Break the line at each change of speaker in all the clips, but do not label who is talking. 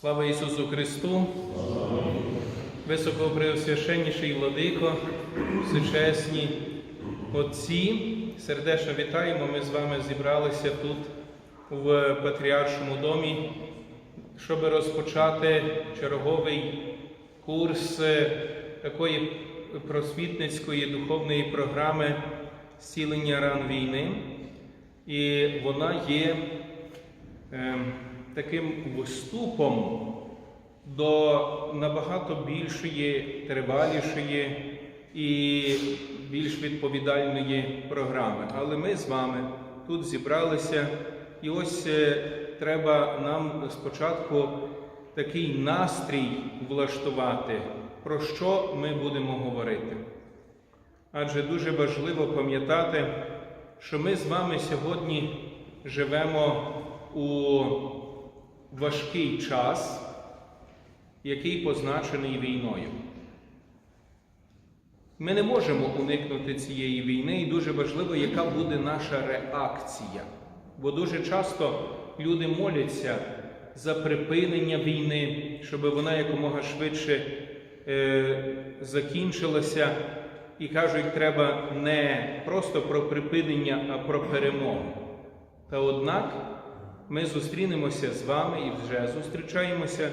Слава Ісусу Христу! Високопреосвященніший владико, всечесні Отці, сердечно вітаємо. Ми з вами зібралися тут в Патріаршому домі, щоб розпочати черговий курс е, такої просвітницької духовної програми зцілення ран війни. І вона є ем, таким вступом до набагато більшої, тривалішої і більш відповідальної програми. Але ми з вами тут зібралися, і ось е, треба нам спочатку такий настрій влаштувати, про що ми будемо говорити. Адже дуже важливо пам'ятати, що ми з вами сьогодні живемо у важкий час, який позначений війною. Ми не можемо уникнути цієї війни, і дуже важливо, яка буде наша реакція. Бо дуже часто люди моляться за припинення війни, щоб вона якомога швидше е, закінчилася, і кажуть, треба не просто про припинення, а про перемогу. Та однак ми зустрінемося з вами і вже зустрічаємося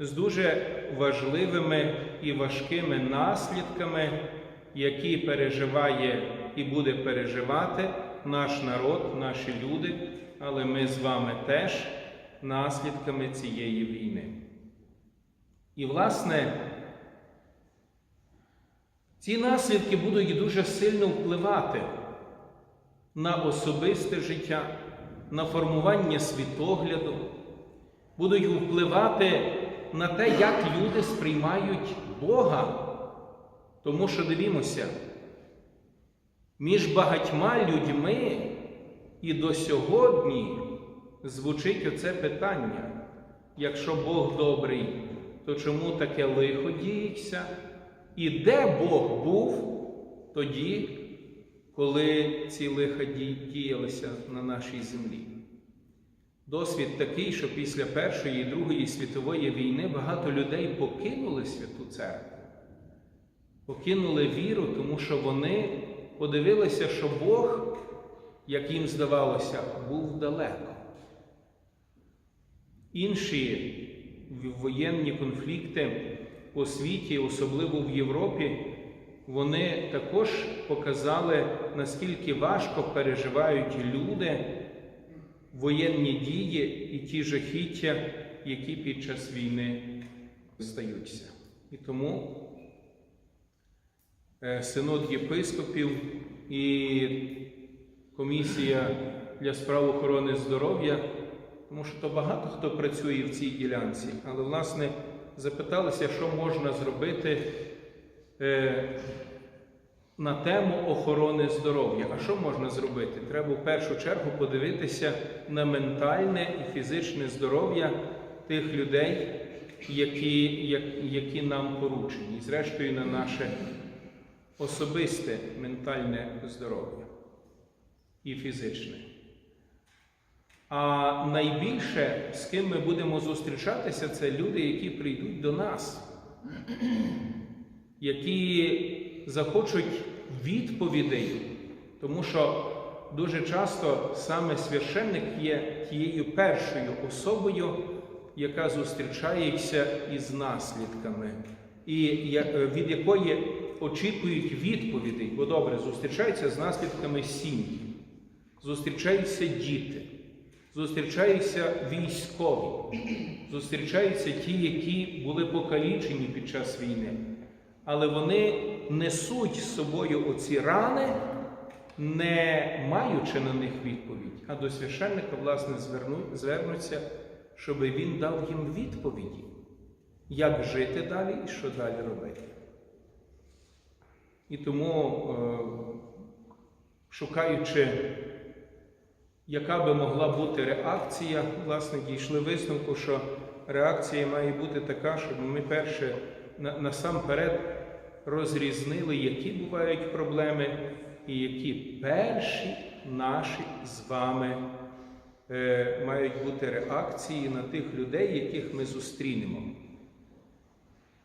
з дуже важливими і важкими наслідками, які переживає і буде переживати наш народ, наші люди, але ми з вами теж наслідками цієї війни. І, власне, ці наслідки будуть дуже сильно впливати на особисте життя, на формування світогляду, будуть впливати на те, як люди сприймають Бога. Тому що дивімося, між багатьма людьми і до сьогодні звучить оце питання. Якщо Бог добрий, то чому таке лихо діється? І де Бог був тоді, коли ці лиха діялися на нашій землі? Досвід такий, що після Першої і Другої світової війни багато людей покинули Святу Церкву, покинули віру, тому що вони подивилися, що Бог, як їм здавалося, був далеко. Інші воєнні конфлікти по світі, особливо в Європі, вони також показали, наскільки важко переживають люди воєнні дії і ті жахіття, які під час війни стаються. І тому е, синод єпископів і комісія для справ охорони здоров'я, тому що то багато хто працює в цій ділянці, але, власне, запиталися, що можна зробити на тему охорони здоров'я. А що можна зробити? Треба в першу чергу подивитися на ментальне і фізичне здоров'я тих людей, які, які нам поручені, і зрештою на наше особисте ментальне здоров'я і фізичне. А найбільше, з ким ми будемо зустрічатися, це люди, які прийдуть до нас, які захочуть відповідей, тому що дуже часто саме священник є тією першою особою, яка зустрічається із наслідками, і від якої очікують відповідей, бо добре, зустрічаються з наслідками сім'ї, зустрічаються діти. Зустрічаються військові, зустрічаються ті, які були покалічені під час війни. Але вони несуть з собою оці рани, не маючи на них відповідь, а до священника, власне, звернуться, щоб він дав їм відповіді, як жити далі і що далі робити. І тому, е, шукаючи яка би могла бути реакція, власне, дійшли висновку, що реакція має бути така, щоб ми перше насамперед розрізнили, які бувають проблеми, і які перші наші з вами е, мають бути реакції на тих людей, яких ми зустрінемо.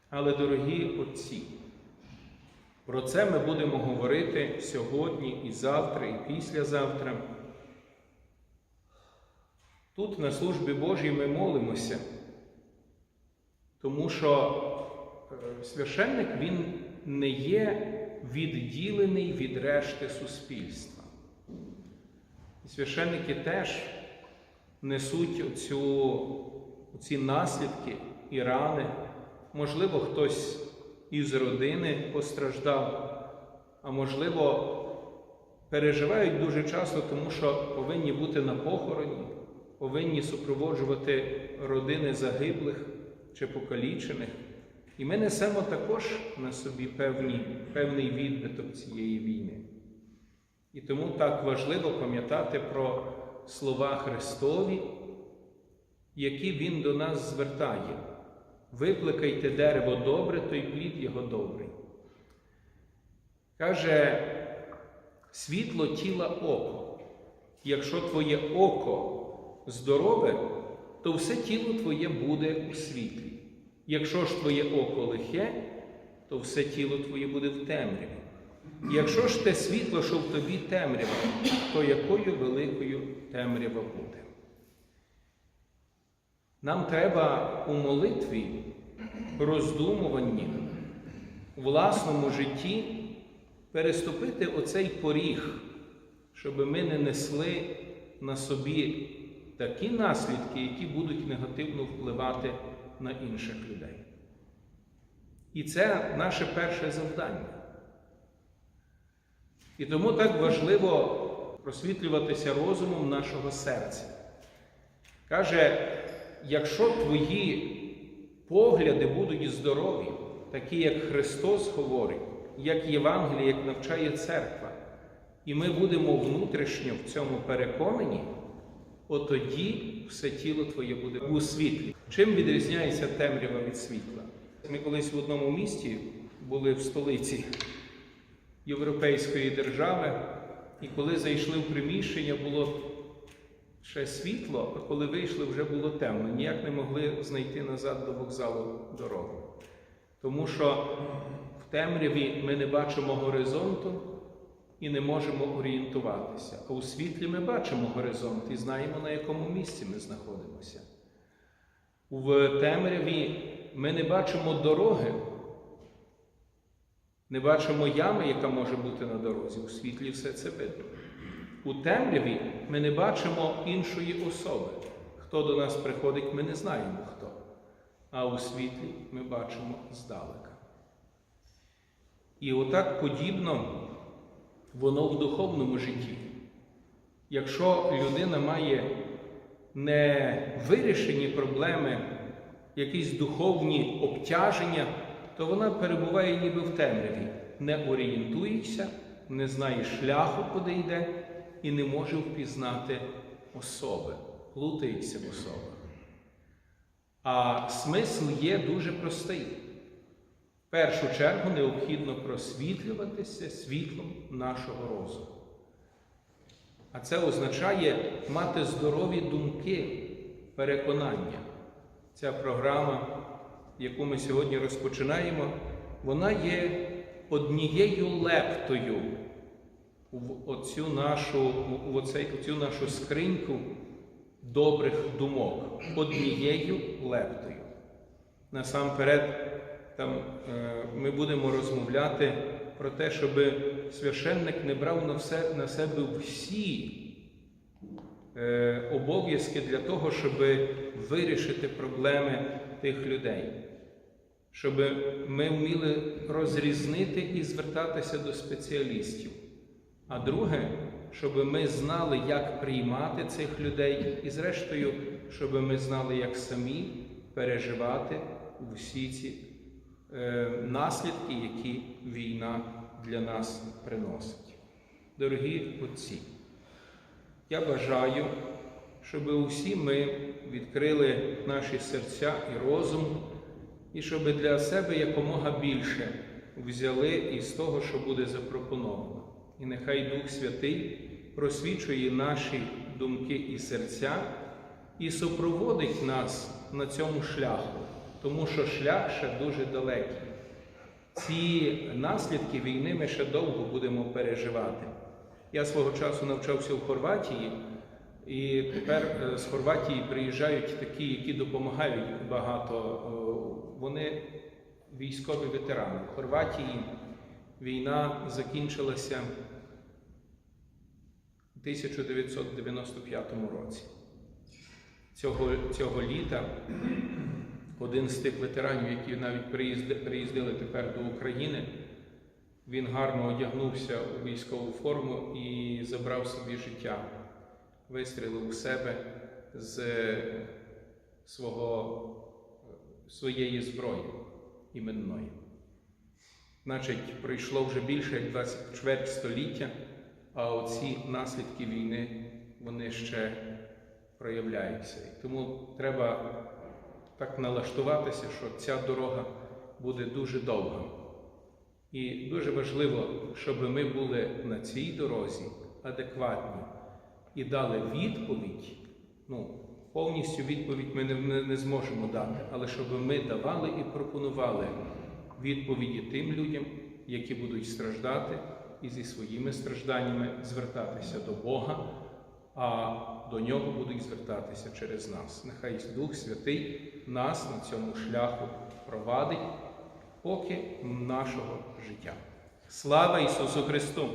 Але, дорогі отці, про це ми будемо говорити сьогодні і завтра, і післязавтра. Тут на службі Божій ми молимося, тому що е, священник він не є відділений від решти суспільства. І священники теж несуть оцю, оці наслідки і рани. Можливо, хтось із родини постраждав, а можливо, переживають дуже часто, тому що повинні бути на похороні, повинні супроводжувати родини загиблих чи покалічених. І ми несемо також на собі певні, певний відбиток цієї війни. І тому так важливо пам'ятати про слова Христові, які Він до нас звертає. Викликайте дерево добре, то й плід його добрий. Каже, світло тіла око. Якщо твоє око здорове, то все тіло твоє буде у світлі. Якщо ж твоє око лихе, то все тіло твоє буде в темряві. Якщо ж те світло, що в тобі темрява, то якою великою темрява буде? Нам треба у молитві, роздумуванні, власному житті переступити оцей поріг, щоб ми не несли на собі такі наслідки, які будуть негативно впливати на інших людей. І це наше перше завдання. І тому так важливо просвітлюватися розумом нашого серця. Каже, якщо твої погляди будуть здорові, такі, як Христос говорить, як Євангеліє, як навчає церква, і ми будемо внутрішньо в цьому переконані, от тоді все тіло твоє буде у світлі. Чим відрізняється темрява від світла? Ми колись в одному місті були в столиці європейської держави, і коли зайшли в приміщення, було ще світло, а коли вийшли, вже було темно. Ніяк не могли знайти назад до вокзалу дорогу. Тому що в темряві ми не бачимо горизонту і не можемо орієнтуватися. А у світлі ми бачимо горизонт і знаємо, на якому місці ми знаходимося. В темряві ми не бачимо дороги, не бачимо ями, яка може бути на дорозі. У світлі все це видно. У темряві ми не бачимо іншої особи. Хто до нас приходить, ми не знаємо хто. А у світлі ми бачимо здалека. І отак подібно воно в духовному житті. Якщо людина має не вирішені проблеми, якісь духовні обтяження, то вона перебуває ніби в темряві, не орієнтується, не знає шляху, куди йде, і не може впізнати особи, плутається в особах. А смисл є дуже простий. Першу чергу необхідно просвітлюватися світлом нашого розуму. А це означає мати здорові думки, переконання. Ця програма, яку ми сьогодні розпочинаємо, вона є однією лептою в оцю нашу, в оцей, оцю нашу скриньку добрих думок, однією лептою. Насамперед, там е, ми будемо розмовляти про те, щоб священник не брав на, все, на себе всі е, обов'язки для того, щоб вирішити проблеми тих людей, щоб ми вміли розрізнити і звертатися до спеціалістів. А друге, щоб ми знали, як приймати цих людей, і, зрештою, щоб ми знали, як самі переживати всі ці наслідки, які війна для нас приносить. Дорогі отці, я бажаю, щоб усі ми відкрили наші серця і розум, і щоб для себе якомога більше взяли із того, що буде запропоновано. І нехай Дух Святий просвічує наші думки і серця і супроводить нас на цьому шляху, тому що шлях ще дуже далекий. Ці наслідки війни ми ще довго будемо переживати. Я свого часу навчався в Хорватії, і тепер е, з Хорватії приїжджають такі, які допомагають багато. Е, Вони військові ветерани. В Хорватії війна закінчилася у 1995 році. Цього, цього літа один з тих ветеранів, які навіть приїзди, приїздили тепер до України, він гарно одягнувся у військову форму і забрав собі життя, вистрілив у себе з свого, своєї зброї іменної. Значить, пройшло вже більше як 20 чверть століття, а оці наслідки війни вони ще проявляються. Тому треба так налаштуватися, що ця дорога буде дуже довга. І дуже важливо, щоб ми були на цій дорозі адекватні і дали відповідь. Ну, повністю відповідь ми не, не, не зможемо дати, але щоб ми давали і пропонували відповіді тим людям, які будуть страждати і зі своїми стражданнями звертатися до Бога, а до нього будуть звертатися через нас. Нехай Дух Святий нас на цьому шляху провадить поки нашого життя. Слава Ісусу Христу!